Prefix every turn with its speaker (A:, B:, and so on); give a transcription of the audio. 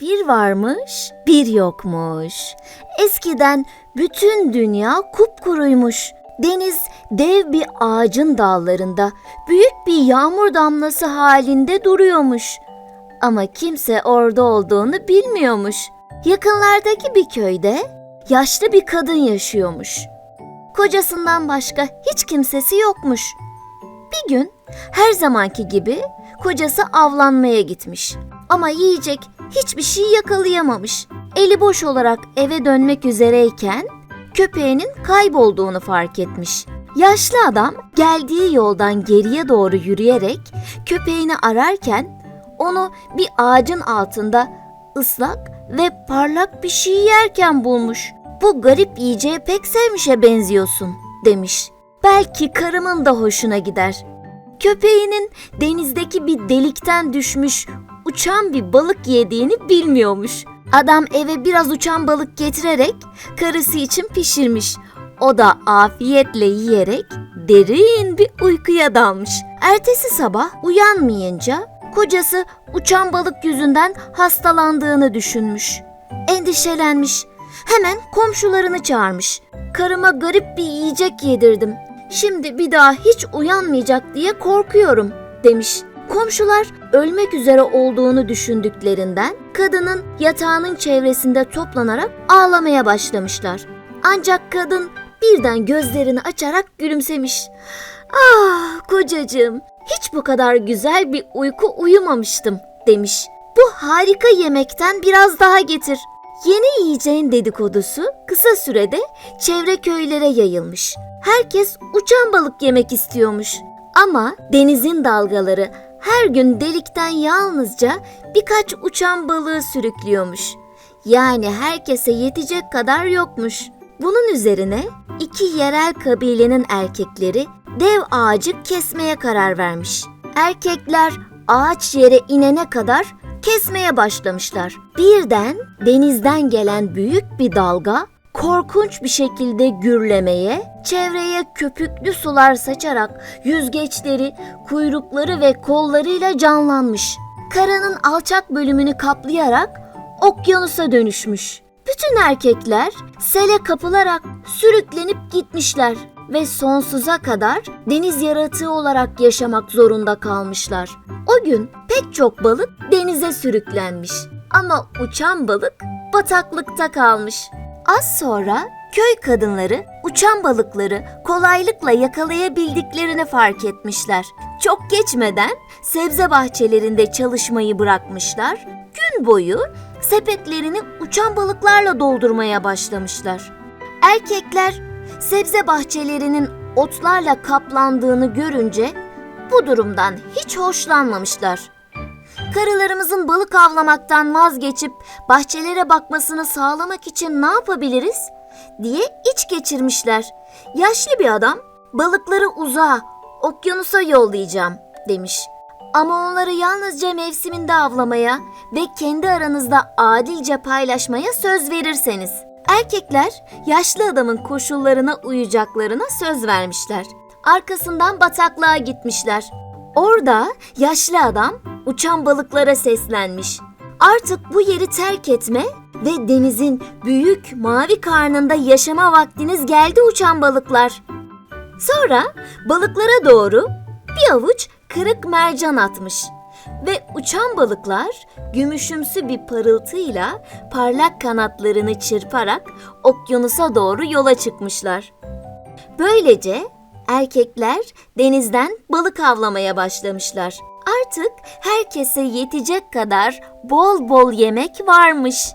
A: Bir varmış, bir yokmuş. Eskiden bütün dünya kupkuruymuş. Deniz dev bir ağacın dallarında büyük bir yağmur damlası halinde duruyormuş. Ama kimse orada olduğunu bilmiyormuş. Yakınlardaki bir köyde yaşlı bir kadın yaşıyormuş. Kocasından başka hiç kimsesi yokmuş. Bir gün her zamanki gibi kocası avlanmaya gitmiş. Ama yiyecek hiçbir şey yakalayamamış. Eli boş olarak eve dönmek üzereyken köpeğinin kaybolduğunu fark etmiş. Yaşlı adam geldiği yoldan geriye doğru yürüyerek köpeğini ararken onu bir ağacın altında ıslak ve parlak bir şey yerken bulmuş. Bu garip yiyeceği pek sevmişe benziyorsun demiş. Belki karımın da hoşuna gider. Köpeğinin denizdeki bir delikten düşmüş uçan bir balık yediğini bilmiyormuş. Adam eve biraz uçan balık getirerek karısı için pişirmiş. O da afiyetle yiyerek derin bir uykuya dalmış. Ertesi sabah uyanmayınca kocası uçan balık yüzünden hastalandığını düşünmüş. Endişelenmiş. Hemen komşularını çağırmış. Karıma garip bir yiyecek yedirdim. Şimdi bir daha hiç uyanmayacak diye korkuyorum demiş. Komşular ölmek üzere olduğunu düşündüklerinden kadının yatağının çevresinde toplanarak ağlamaya başlamışlar. Ancak kadın birden gözlerini açarak gülümsemiş. Ah kocacığım hiç bu kadar güzel bir uyku uyumamıştım demiş. Bu harika yemekten biraz daha getir. Yeni yiyeceğin dedikodusu kısa sürede çevre köylere yayılmış. Herkes uçan balık yemek istiyormuş. Ama denizin dalgaları her gün delikten yalnızca birkaç uçan balığı sürüklüyormuş. Yani herkese yetecek kadar yokmuş. Bunun üzerine iki yerel kabilenin erkekleri dev ağacı kesmeye karar vermiş. Erkekler ağaç yere inene kadar kesmeye başlamışlar. Birden denizden gelen büyük bir dalga korkunç bir şekilde gürlemeye, çevreye köpüklü sular saçarak yüzgeçleri, kuyrukları ve kollarıyla canlanmış. Karanın alçak bölümünü kaplayarak okyanusa dönüşmüş. Bütün erkekler sele kapılarak sürüklenip gitmişler ve sonsuza kadar deniz yaratığı olarak yaşamak zorunda kalmışlar. O gün pek çok balık denize sürüklenmiş ama uçan balık bataklıkta kalmış. Az sonra köy kadınları uçan balıkları kolaylıkla yakalayabildiklerini fark etmişler. Çok geçmeden sebze bahçelerinde çalışmayı bırakmışlar. Gün boyu sepetlerini uçan balıklarla doldurmaya başlamışlar. Erkekler sebze bahçelerinin otlarla kaplandığını görünce bu durumdan hiç hoşlanmamışlar. Karılarımızın balık avlamaktan vazgeçip bahçelere bakmasını sağlamak için ne yapabiliriz? diye iç geçirmişler. Yaşlı bir adam balıkları uzağa, okyanusa yollayacağım demiş. Ama onları yalnızca mevsiminde avlamaya ve kendi aranızda adilce paylaşmaya söz verirseniz. Erkekler yaşlı adamın koşullarına uyacaklarına söz vermişler. Arkasından bataklığa gitmişler. Orada yaşlı adam uçan balıklara seslenmiş. Artık bu yeri terk etme ve denizin büyük mavi karnında yaşama vaktiniz geldi uçan balıklar. Sonra balıklara doğru bir avuç kırık mercan atmış ve uçan balıklar gümüşümsü bir parıltıyla parlak kanatlarını çırparak okyanusa doğru yola çıkmışlar. Böylece erkekler denizden balık avlamaya başlamışlar. Artık herkese yetecek kadar bol bol yemek varmış.